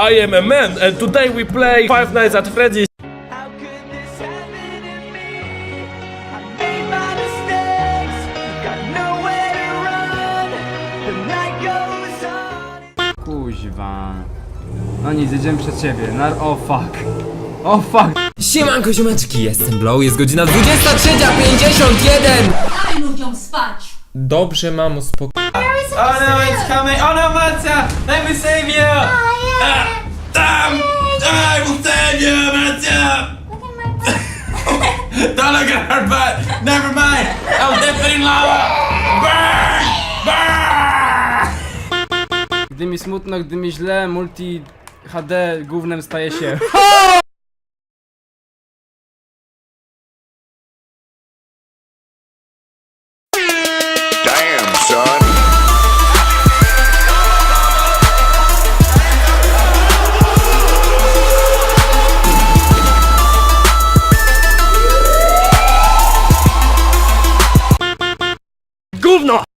I am a man and today we play Five Nights at Freddy's. Kuźwa. No nic, jedziemy przed siebie. Nar o fuck. O fuck. Siemanko ziomeczki, jestem Blow, jest godzina 23.51 Daj ludziom spać! Dobrze mamo, spoko... Oh no, it's coming! Oh no, Matzia! Let me save you! I save you, Matzia! Don't look at her butt! Never mind! It in lava! Burn! Burn! Gdy mi smutno, gdy mi źle, multi HD gównem staje się. Gówno!